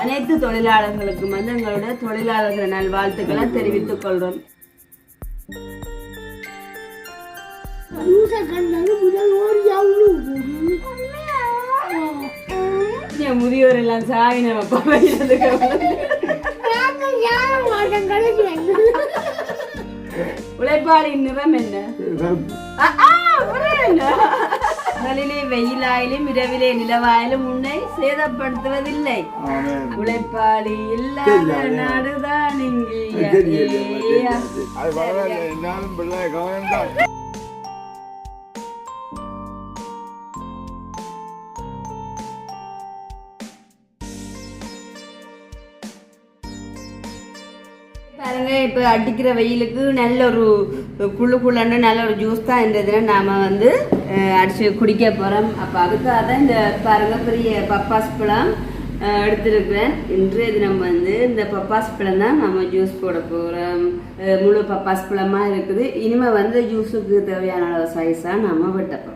அனைத்து தொழிலாளர்களுக்கும் வந்து எங்களோட தொழிலாளர்கள் நல்வாழ்த்துக்களை தெரிவித்துக் கொள்றோம். என் முதியோர் எல்லாம் சாவின உழைப்பாளியின் நிறம் என்ன? வெயிலாயிலும் இரவிலே நிலவாயிலும் உன்னை சேதப்படுத்துவதில்லை உழைப்பாளி இல்லாத நாடுதான் இங்கே பாருங்க இப்ப அடிக்கிற வெயிலுக்கு நல்ல ஒரு குழு குழுன்னு நல்ல ஒரு ஜூஸ் தான் இந்த இதில் நாம வந்து அடிச்சு குடிக்க போறோம். அப்ப அதுக்காக தான் இந்த பாருங்க பெரிய பப்பாஸ் பழம் எடுத்திருக்கேன் இன்றைய தினம் வந்து இந்த பப்பாஸ் பழம் தான் நம்ம ஜூஸ் போட போகிறோம் முழு பப்பாஸ் பழமா இருக்குது. இனிமே வந்து ஜூஸுக்கு தேவையான அளவு சைஸா நம்ம விட்டப்போம்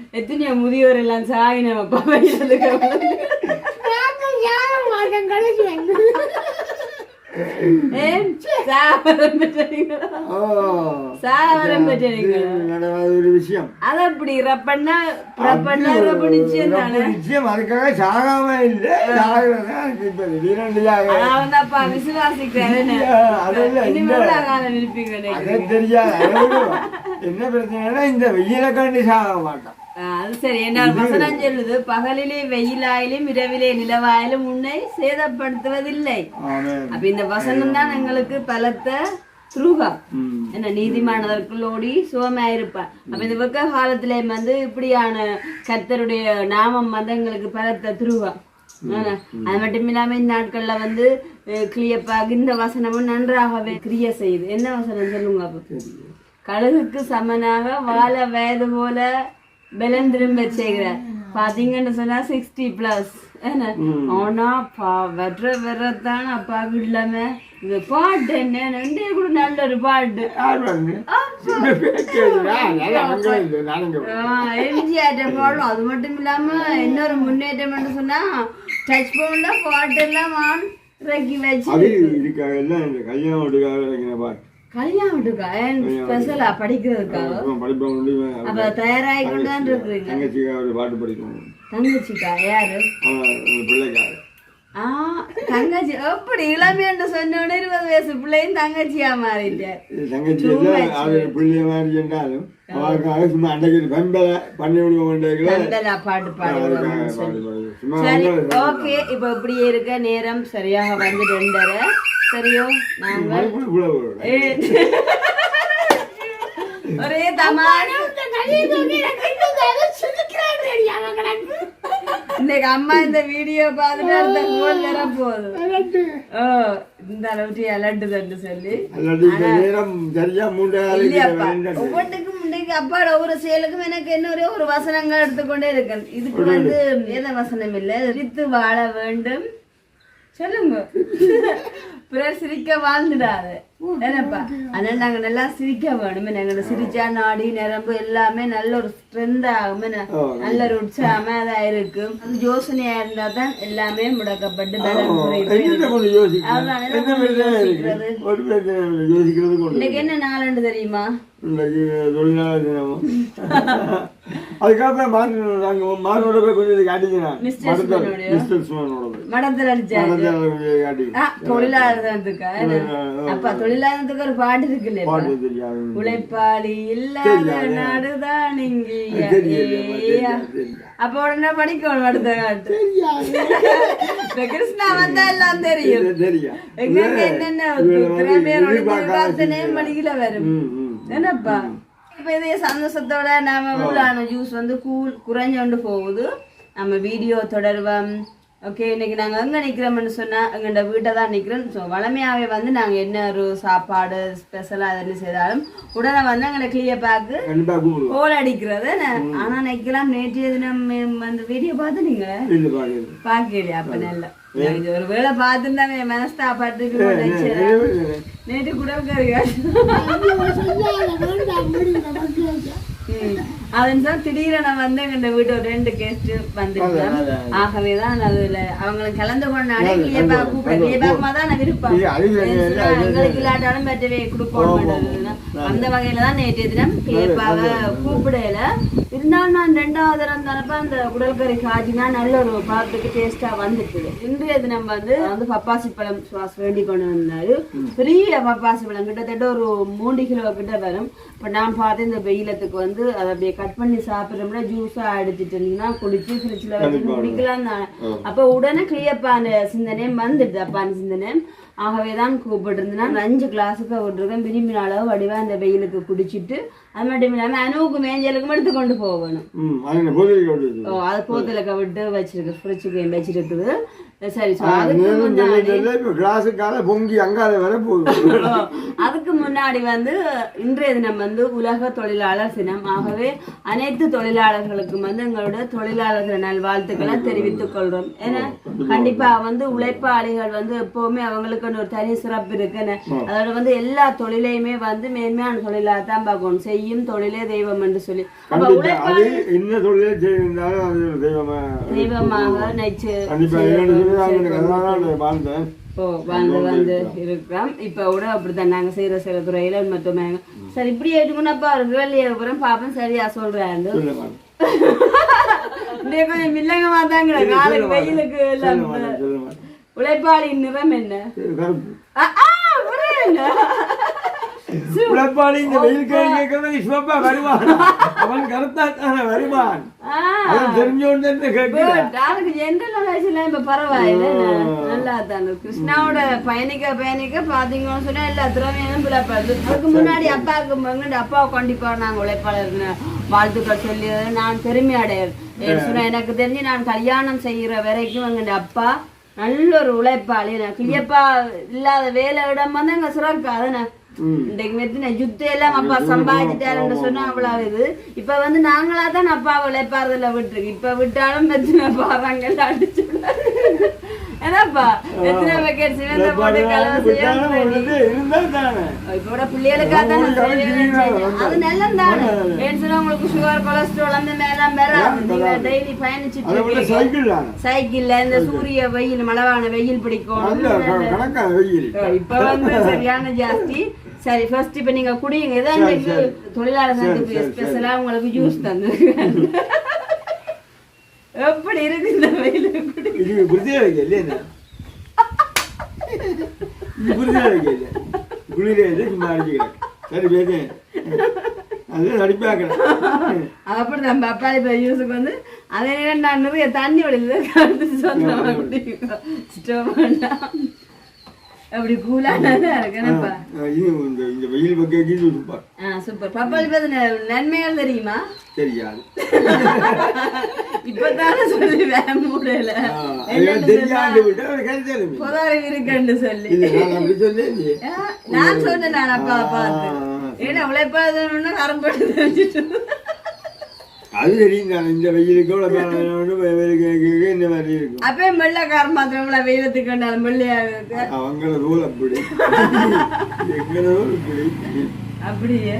இனிமேல் இந்த காலம் இருப்பீங்க அதே தெரியாது. அதை விடுவோம். என்ன பிரச்சனைனா இந்த வெயில கண்டு சாக மாட்டோம் அது சரி என்ன வசனம் சொல்லுது பகலிலே வெயிலாயிலும் இரவிலே நிலவாயிலும் உன்னை சேதப்படுத்துவதில்லை. அப்ப இந்த வசனம் தான் எங்களுக்கு பலத்த துருகம். என்ன நீதிமானதற்குள்ளோடி சுகமாயிருப்பான் அப்ப இந்த வெக்க காலத்திலே வந்து இப்படியான கர்த்தருடைய நாமம் வந்து எங்களுக்கு பலத்த துருகம் அது மட்டும் இல்லாம இந்த நாட்கள்ல வந்து கிளியப்பாக இந்த வசனமும் நன்றாகவே கிரிய செய்யுது என்ன வசனம் சொல்லுங்க அப்ப கழுகுக்கு சமனாக வாழ வயது போல பலன் திரும்ப செய்கிறார் பாத்தீங்கன்னு சொன்னா சிக்ஸ்டி பிளஸ் ஆனா பா வெற வெறத்தான் அப்பாவுக்கு இல்லாம இந்த பாட்டு என்ன ரெண்டே கூட நல்ல ஒரு பாட்டு எம்ஜிஆர் பாடும் அது மட்டும் இல்லாம இன்னொரு முன்னேற்றம் சொன்னா டச் போன்ல பாட்டு எல்லாம் இறக்கி வச்சு இந்த கல்யாணம் பாட்டு கல்யாணத்துக்கா? ஸ்பெஷலா முடியுமே அப்ப தயாராகி கொண்டு தான் இருக்கிறீங்க ஒரு பாட்டு படிக்கணும். தங்கச்சிக்கா யாரு? ஆ தங்கச்சி எப்படி இளமையன்று சொன்ன உடனே இருபது வயசு பிள்ளையும் தங்கச்சியா மாறிட்டேன் இது தங்கச்சி பிள்ளைய சும்மா அன்றைக்கு பெம்பலை பண்ணி விடுவோம் பாட்டு சும்மா சரி வந்து ஓகே இப்போ இப்படியே இருக்க நேரம் சரியாக வந்து ரெண்டரை சரியோ நாங்கள். ஒரே தமாஷ். இன்னைக்கு அம்மா இந்த வீடியோ பார்த்துட்டு அடுத்த கோல் வர போகுது. ஓ இந்த அளவுக்கு அலட்டுதுன்னு சொல்லி. ஒவ்வொன்றுக்கும் இன்னைக்கு அப்பாட ஒவ்வொரு செயலுக்கும் எனக்கு என்ன ஒரே ஒரு வசனங்கள் எடுத்துக்கொண்டே இருக்கேன். இதுக்கு வந்து எந்த வசனம் இல்லை. சிரித்து வாழ வேண்டும். சொல்லுங்க. பிறர் சிரிக்க வாழ்ந்துடாது என்னப்பா? அதனால நாங்க நல்லா சிரிக்க வேணும். நாங்க சிரிச்சா நாடி நரம்பு எல்லாமே நல்ல ஒரு ஸ்ட்ரென்த் ஆகும்? நல்ல ஒரு உற்சாகமா அதா இருக்கும். அது யோசனையா இருந்தா தான் எல்லாமே முடக்கப்பட்டு இன்னைக்கு என்ன நாளுன்னு தெரியுமா? அதுக்கப்புறம் மாறு நாங்க மாறோட போய் கொஞ்சம் Mr. மடத்தல் அப்ப தொழிலாளர்களுக்கு ஒரு பாட்டு இருக்கு இல்லையா பாட்டு தெரியாது. உழைப்பாளி இல்லாத நாடுதான் இங்கேயா ஏயா. அப்ப உடனே படிக்கணும் அடுத்த காட்டு இந்த கிருஷ்ணா வந்தா எல்லாம் தெரியும். தெரியா எங்கெங்க என்னென்ன திறமையோட எதிர்பார்த்தனே மணியில வரும் ம் ம் என்னப்பா? இப்ப இதே சந்தோஷத்தோட நாம உள்ளான ஜூஸ் வந்து கூல் குறைஞ்சோண்டு போகுது. நம்ம வீடியோ தொடர்வோம். ஓகே இன்னைக்கு நாங்க எங்க நிக்கிறோம்னு சொன்னா எங்கள்ட வீட்டை தான் நிக்கிறோம். ஸோ வளமையாவே வந்து நாங்க என்ன ஒரு சாப்பாடு ஸ்பெஷலா எதுன்னு செய்தாலும் உடனே வந்து எங்களை கிளியர் கூப்பிடுவோம். கோல் அடிக்கிறது என்ன? ஆனா நிக்கலாம் நேற்றைய தினம் அந்த வீடியோ பார்த்து நீங்க இல்லை பாக்குறது பாக்கலையா அப்ப நல்ல. இது ஒரு வேளை பார்த்துருந்தாங்க என் மனஸ்தா பாட்டுக்கு நேற்று குடல் சார் திடீரென வந்து எங்க வீட்டு ஒரு ரெண்டு கெஸ்ட் வந்துருக்கேன் ஆகவே தான் அதுல அவங்க கலந்து கொண்டாடே கிளியப்பா கூப்பிட கிளியப்பாக்குமா தான் நான் விருப்பம். எங்களுக்கு இல்லாட்டாலும் பெற்றவே கொடுக்கணும் அந்த வகையில தான் நேற்றைய தினம் கிளியப்பாவை கூப்பிடல. இருந்தாலும் நான் ரெண்டாவது தரம் தரப்ப அந்த குடல்கறி காய்ச்சினா நல்ல ஒரு பழத்துக்கு டேஸ்டா வந்துட்டுது இன்றைய தினம் வந்து வந்து பப்பாசி பழம் சுவாஸ் வேண்டி கொண்டு வந்தாரு. பெரிய பப்பாசி பழம் கிட்டத்தட்ட ஒரு மூணு கிலோ கிட்ட வரும். இப்ப நான் பார்த்து இந்த வெயிலத்துக்கு வந்து அதை அப்படியே கட் பண்ணி சாப்பிடுறோம்னா ஜூஸா அடிச்சிட்டு இருந்தீங்கன்னா குடிச்சு ஃப்ரிட்ஜ்ல வச்சு குடிக்கலாம் தானே. அப்ப உடனே கிளியப்பா அந்த சிந்தனை வந்துடுது. அப்பா அந்த சிந்தனை. ஆகவே தான் கூப்பிட்டுருந்தேன்னா ஒரு அஞ்சு கிளாஸுக்கு விட்டுருக்கேன் விரும்பின அளவு வடிவா இந்த வெயிலுக்கு குடிச்சிட்டு அது மட்டும் இல்லாம அணுவுக்கு மேஞ்சலுக்கும் எடுத்து கொண்டு போகணும் ஓ அது போத்துல கவிட்டு வச்சிருக்கு ஃப்ரிட்ஜுக்கு வச்சிருக்குது சரி அதுக்கு முன்னாடி தெரியல இப்போ கிளாஸுக்கால பொங்கி அங்கால வர போகுது. ஓ, அதுக்கு முன்னாடி வந்து இன்றைய தினம் வந்து உலக தொழிலாளர் தினம். ஆகவே அனைத்து தொழிலாளர்களுக்கும் வந்து எங்களோட தொழிலாளர்கள் நல்வாழ்த்துக்களை தெரிவித்துக் கொள்றோம். ஏன்னா கண்டிப்பா வந்து உழைப்பாளிகள் வந்து எப்பவுமே அவங்களுக்குன்னு ஒரு தனி சிறப்பு இருக்குன்னு. அதோட வந்து எல்லா தொழிலையுமே வந்து மேன்மையான தொழிலா தான் பார்க்கணும். செய்யும் தொழிலே தெய்வம் என்று சொல்லி. தெய்வமாக நெச்சு ஓ வந்து வந்து இருக்கிறோம். இப்ப கூட அப்படித்தான். நாங்க செய்யற சில துறையில மட்டுமே. சரி இப்படி ஒரு வேலையை அப்புறம் பாப்பேன் சரியா இப்படியே கொஞ்சம் மில்லங்கமா தாங்க நாளைக்கு வெயிலுக்கு எல்லாம் உழைப்பாளியின் நிறம் என்ன இது கருப்பு ஆ, ஆ, புரியல. உழைப்பாளி இந்த வெயில் கேட்கறது சிவப்பா வருவான் அவன் கருத்தா தானே வருவான் அவன் தெரிஞ்சோன்னு கேட்கிறான் பரவாயில்ல நல்லா தான் கிருஷ்ணாவோட பயணிக்க பயணிக்க பாத்தீங்கன்னு சொன்னா எல்லா திறமையும் புலப்படுது அதுக்கு முன்னாடி அப்பாவுக்கு எங்கட அப்பாவை கண்டிப்பா நாங்க உழைப்பாளர் வாழ்த்துக்கள் சொல்லி நான் பெருமை அடையர் ஏன்னு சொன்னா எனக்கு தெரிஞ்சு நான் கல்யாணம் செய்யற வரைக்கும் எங்கட அப்பா நல்ல ஒரு உழைப்பாளி நான் கிளியப்பா இல்லாத வேலை இடம் வந்து அங்க சுரக்காதுண்ணே ம். இன்றைக்கு மெத்தின யுத்தம் எல்லாம் அப்பா சம்பாதிச்சிட்டாருன்னு சொன்னா அவ்வளவு. இது இப்ப வந்து நாங்களா தான் அப்பா உழைப்பாறுதல விட்டுருக்கு இப்ப விட்டாலும் மெத்தின பாறாங்க அடிச்சு ஏன்னாப்பா எத்தனை பேக்கெட் சிவந்த போட்டு கலவை செய்யணும் வந்து இருந்தால் தானே? இப்ப கூட பிள்ளைகளுக்காக தான் நான் உங்களுக்கு செய்யவே அது நல்லது தானே. ஏன்னு உங்களுக்கு சுகர் கொலஸ்ட்ரால் அந்த மேலாம் வராது. நீங்க டெய்லி பயணிச்சுட்டு சைக்கிள் சைக்கிள்ல இந்த சூரிய வெயில் மழவான வெயில் பிடிக்கும். இப்ப வந்து சரியான ஜாஸ்தி. சரி ஃபர்ஸ்ட் இப்ப நீங்க குடிங்க. இதான் தொழிலாளர் சந்திப்பு ஸ்பெஷலா உங்களுக்கு ஜூஸ் தந்து எப்படி இருக்கு இந்த வெயில்? இது புரிதே வைக்க இல்லையா இது புரிதே வைக்க இல்லை குளிரே சும்மா அடிச்சுக்கிறேன். சரி பேசேன் அது நடிப்பாக்கிறேன் அப்படி நம்ம அப்பாடி இப்ப ஜூஸுக்கு வந்து அதே நேரம் நான் நிறைய தண்ணி வடியில் ஸ்டவ் வேண்டாம். அப்படி கூலானதா இது இந்த இந்த வெயில் பக்கம் இது சூப்பர் ஆ சூப்பர். பப்பாளி பத்தின நன்மைகள் தெரியுமா? தெரியாது. இப்பதானே மூடையில அதெல்லாம் தெரியாது விட்டு இருக்குன்னு சொல்லி. அப்படி சொல்லி நான் சொன்னேன் நான் அப்பா பார்த்து. ஏன்னா உழைப்பாதவன்னு கரம்பட்டு தெரிஞ்சிட்டு அது தெரியும் தானே. இந்த வெயிலுக்கு இந்த மாதிரி இருக்கும். அப்பயே வெள்ளைக்காரன் மாத்திரம் இவ்வளவு வெயிலத்துக்கு வெள்ளையா இருக்கு. அவங்கள ரூல் அப்படி. எங்கள ரூல் இப்படி. அப்படியே?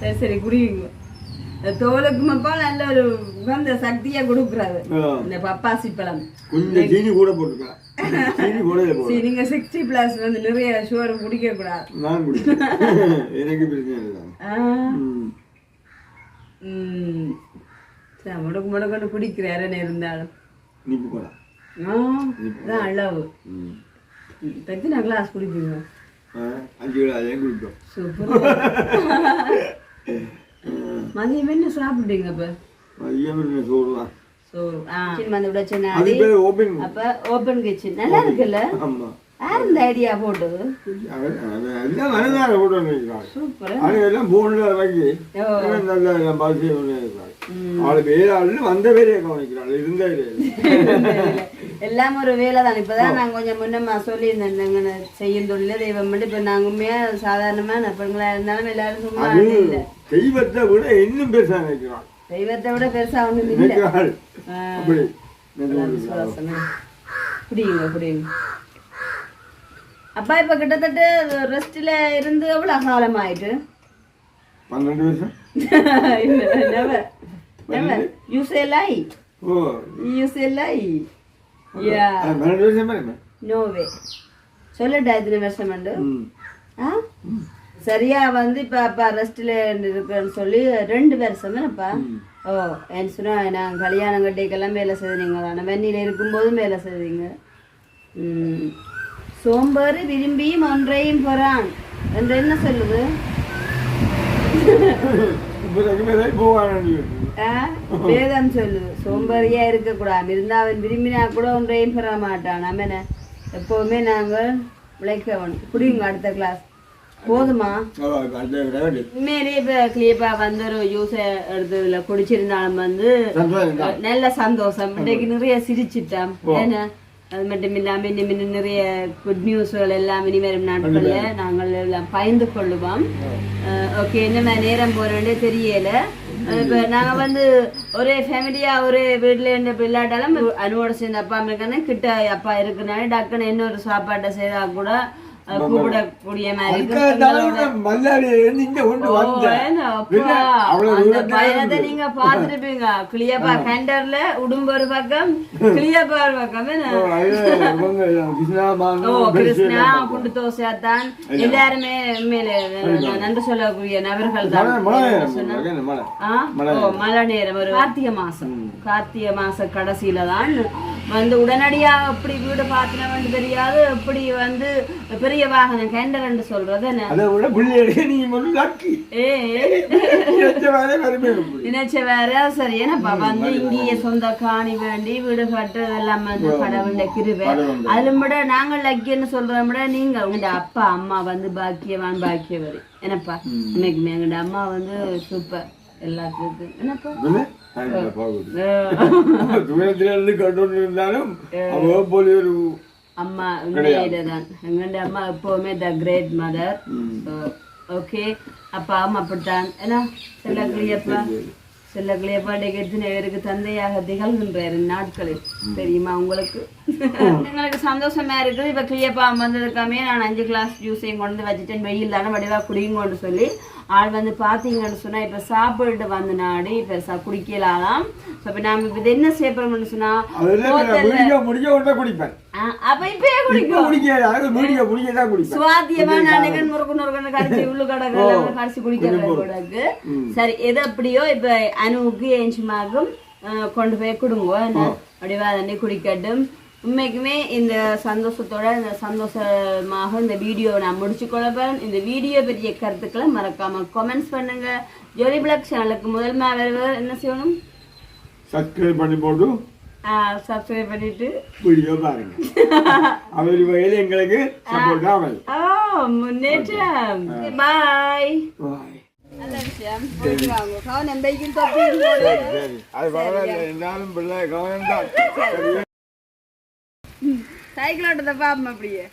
சரி சரி குடிங்க இந்த தோலுக்கு மப்பா நல்ல ஒரு உகந்த சக்தியா கொடுக்குறாரு. இந்த பப்பாசி பழம். கொஞ்சம் சீனி கூட போட்டுக்கலாம் சீனி கூட நீங்க சிக்ஸ்டி பிளஸ் வந்து நிறைய ஷுகர் குடிக்க கூடாது நான் எனக்கு பிரச்சனை இல்லை முடக்கு முடக்குன்னு குடிக்கிறாரு இருந்தாலும். அளவு. இப்ப எத்தனை கிளாஸ் குடிப்பீங்க? அஞ்சு குடிப்போம். சூப்பர். மதியம் என்ன சாப்பிட்டீங்க இப்ப மதியம் என்ன சோறுலாம் சோறு. ஆ. வந்து விட ஓப்பன் அப்ப ஓபன் கிச்சன் நல்லா இருக்குல்ல? ஆமாம் யார் இந்த ஐடியா எல்லாம் மனதார போட்டு எல்லாம் போனில் வைக்கி ஓ. நல்ல எல்லாம் பாசி இருக்கிறாங்க ம். ஆள் வேற ஆள் வந்த வேலையை கவனிக்கிறாள் இருந்த வேலையை. எல்லாம் ஒரு வேலை தான். இப்பதான் நாங்க கொஞ்சம் முன்னமா சொல்லியிருந்தேன் செய்யும் தொழில தெய்வம் மட்டும். இப்ப நாங்க உண்மையா சாதாரணமா பெண்களா இருந்தாலும் எல்லாரும் சும்மா இல்ல. தெய்வத்தை விட இன்னும் பெருசா நினைக்கிறாள் தெய்வத்தை விட பெருசா ஒண்ணும் இல்ல. அப்படி. அதான் விசுவாசமே. அப்பா இப்ப கிட்டத்தட்ட ரெஸ்ட்ல இருந்து எவ்வளவு காலம் ஆயிட்டு பன்னெண்டு வருஷம். You say lie. O. Yeah. அது பன்னெண்டு வருஷம். சொல்லட்டா எத்தனை வருஷம் உண்டு? ஆ? சரியா வந்து இப்ப அப்பா ரெஸ்ட்ல இருக்குன்னு சொல்லி ரெண்டு வருஷம் தானப்பா ஓ என்ன சொன்னா நான் கல்யாணம் கட்டிக்கெல்லாம் வேலை செய்தீங்க தானே வெந்நில இருக்கும்போதும் வேலை செய்தீங்க ம். சோம்பேறி விரும்பியும் ஒன்றையும் பெறான் என்று என்ன சொல்லுது? வேதம் சொல்லுது. சோம்பேறியா இருக்கக்கூடாது. இருந்தா அவன் விரும்பினா கூட ஒன்றையும் பெற மாட்டான். என்ன? எப்பவுமே நாங்கள் உழைக்க வேணும் குடிங்க அடுத்த கிளாஸ் போதுமா? உண்மையிலேயே இப்ப கிளியப்பா வந்து ஒரு யூஸ் எடுத்ததுல குடிச்சிருந்தாலும் வந்து. நல்ல சந்தோஷம். இன்னைக்கு நிறைய சிரிச்சிட்டோம் ஏன்னா அது மட்டும் இல்லாம இனிமே நிறைய குட் நியூஸ்கள் எல்லாம் இனி வரும் நாட்கள்ல நாங்கள் எல்லாம் பயந்து கொள்ளுவோம். ஓகே என்ன நேரம் போறேன்னே தெரியல. இப்ப நாங்க வந்து ஒரே ஃபேமிலியா ஒரே வீட்டுல இருந்த பிள்ளாட்டாலும் அனுவோட சேர்ந்த அப்பா அம்மா இருக்கானே கிட்ட அப்பா இருக்குனாலே டக்குன்னு இன்னொரு சாப்பாட்டை செய்தா கூட கூப்பிடக்கூடிய தானே பயணத்தை. நீங்க பார்த்திருப்பீங்க. கிளியப்பா கண்டர்ல உடும்பு பக்கம் கிளியப்பா ஒரு பக்கம்? ஓ, கிருஷ்ணா குண்டு தோசையாத்தான். எல்லாருமே மேலே நன்றி சொல்லக்கூடிய நபர்கள் தான். மழை நேரம். ஒரு கார்த்திகை மாசம். கார்த்திகை மாச கடைசியில தான் வந்து உடனடியா எப்படி வீடு பாத்தினவன் தெரியாது எப்படி வந்து பெரிய வாகனம் கேண்டர்ன்னு சொல்றது என்ன? அதை விட நினைச்ச வேற சரி. ஏன்னாப்பா வந்து இங்கேயே சொந்த காணி வேண்டி வீடு கட்டு எல்லாம் வந்து கிருபை. கடவுளுடைய. அதிலும் விட நாங்கள் லக்கியன்னு சொல்றத விட நீங்க உங்க அப்பா அம்மா வந்து பாக்கியவான் பாக்கியவரி. என்னப்பா? இன்னைக்குமே எங்கட அம்மா வந்து சூப்பர். எல்லாத்துக்கும். என்னப்பா? தூரத்துல இருந்து கொண்டு இருந்தாலும் அவ போல ஒரு அம்மா உண்மையில தான் எங்கட அம்மா எப்பவுமே த கிரேட் மதர் ஓகே அப்பாவும் அப்படித்தான் என்ன செல்ல கிளியப்பா செல்ல கிளியப்பா எத்தனை பேருக்கு தந்தையாக திகழ்கின்றார் நாட்களில் தெரியுமா உங்களுக்கு எங்களுக்கு சந்தோஷமா இருக்குது இப்ப கிளியப்பா வந்ததுக்காமே நான் அஞ்சு கிளாஸ் ஜூஸையும் கொண்டு வச்சுட்டேன் வெயில் தானே வடிவா குடிங்கன்னு சொல்லி ஆள் வந்து பாத்தீங்கன்னு சொன்னா இப்ப சாப்பிட்டு வந்த நாடு பெருசா குடிக்கலாதாம் So, இப்ப நாம இப்ப என்ன செய்யப்படும்னு சொன்னா அதெல்லாம் நான் முடிக்க முடிக்க உடனே குடிப்பேன். அப்ப இப்பயே இப்ப குடிக்கும் குடிக்காது முடிக்க முடிக்க தான் குடிப்பேன். சுவாத்தியமா நான் முறுக்கு நுறுக்குன்னு கடிச்சு உள்ளு கடற்கரை கடிச்சு குடிக்கிறது கூடாது சரி எது அப்படியோ இப்ப அணுவுக்கு ஏஞ்சுமாகும் கொண்டு போய் கொடுங்க என்ன? அப்படிவா தண்ணி குடிக்கட்டும். உண்மைக்குமே இந்த சந்தோஷத்தோட இந்த சந்தோஷமாக இந்த வீடியோவை நான் முடிச்சு கொள்ளப்பேன் இந்த வீடியோ பற்றிய கருத்துக்களை மறக்காம கமெண்ட்ஸ் பண்ணுங்க. ஜோலி பிளாக் சேனலுக்கு முதல் வருவர் என்ன செய்யணும்? சப்ஸ்கிரைப் பண்ணி போட்டு சப்ஸ்கிரைப் பண்ணிட்டு. வீடியோ பாருங்க. அவர் வகையில் எங்களுக்கு சப்போர்ட் ஆகுது ஓ முன்னேற்றம். பாய் பாய் கவனம் போடு சரி அது பரவாயில்ல இருந்தாலும் பிள்ளை கவனம் தான் சைக்கிள் ஓட்டத்தை பாப்போம் அப்படியே.